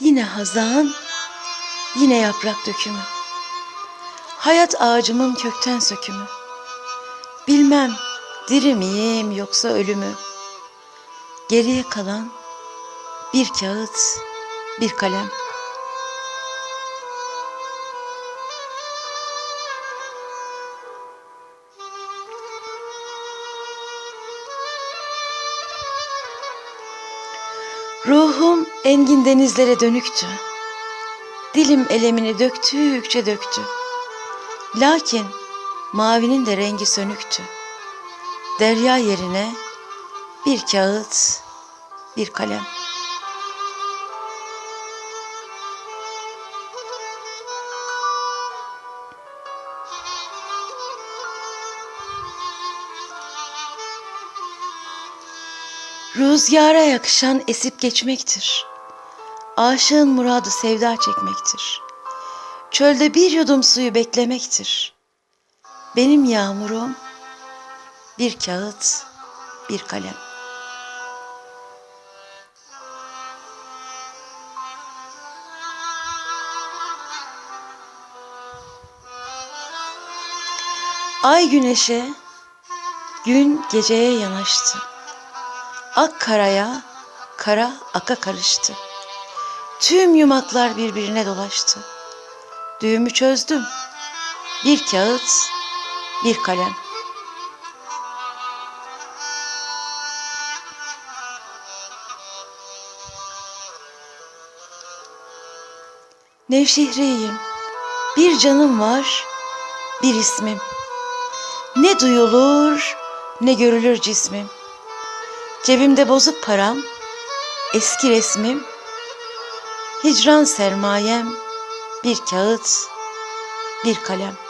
Yine hazan, yine yaprak dökümü. Hayat ağacımın kökten sökümü. Bilmem diri miyim yoksa ölümü. Geriye kalan bir kağıt, bir kalem. Ruhum engin denizlere dönüktü. Dilim elemini döktükçe döktü. Lakin mavinin de rengi sönüktü. Derya yerine bir kağıt, bir kalem. Rüzgara yakışan esip geçmektir. Aşığın muradı sevda çekmektir. Çölde bir yudum suyu beklemektir. Benim yağmurum bir kağıt, bir kalem. Ay güneşe, gün geceye yanaştı. Ak karaya, kara aka karıştı. Tüm yumaklar birbirine dolaştı. Düğümü çözdüm. Bir kağıt, bir kalem. Nevşehir'iyim. Bir canım var, bir ismim. Ne duyulur, ne görülür cismim. Cebimde bozuk param, eski resmim, hicran sermayem, bir kağıt, bir kalem.